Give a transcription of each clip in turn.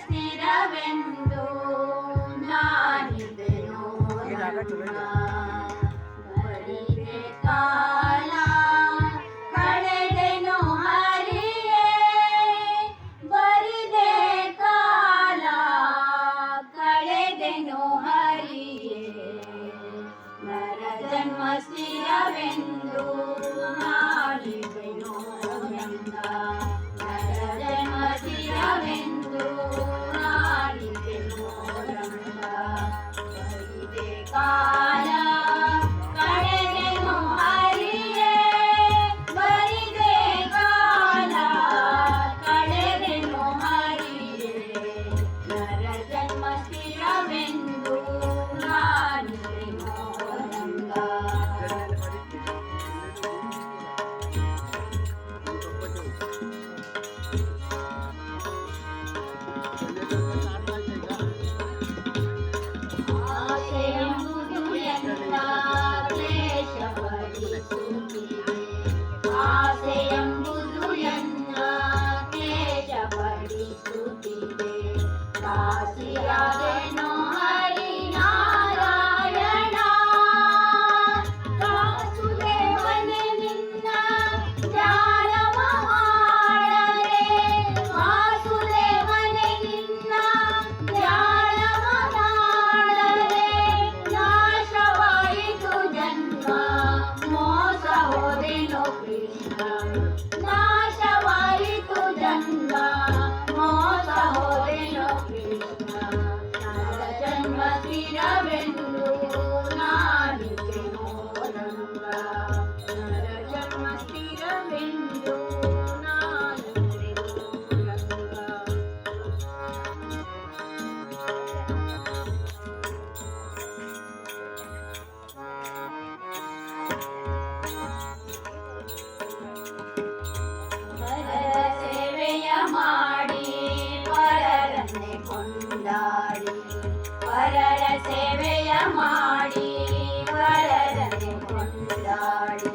ಸ್ಥಿರವೆಂದು ನಾನಿದೆನು ಬರಿದೆ ಕಾಲ ಕಳೆದೆನು ಹರಿಯೇ ಬರಿದೆ ಕಾಲ ಕಳೆದೆನು ಹರಿಯೇ. ನರ ಜನ್ಮ ಸ್ಥಿರವೆಂದು Krishna ಕೊಂಡಾಡಿ ಪರರ ಸೇವೆಯ ಮಾಡಿ ಪರರನೆ ಕೊಂಡಾಡಿ.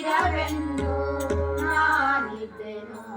ಿರವೆಂದು ನಾನಿದ್ದೆನು.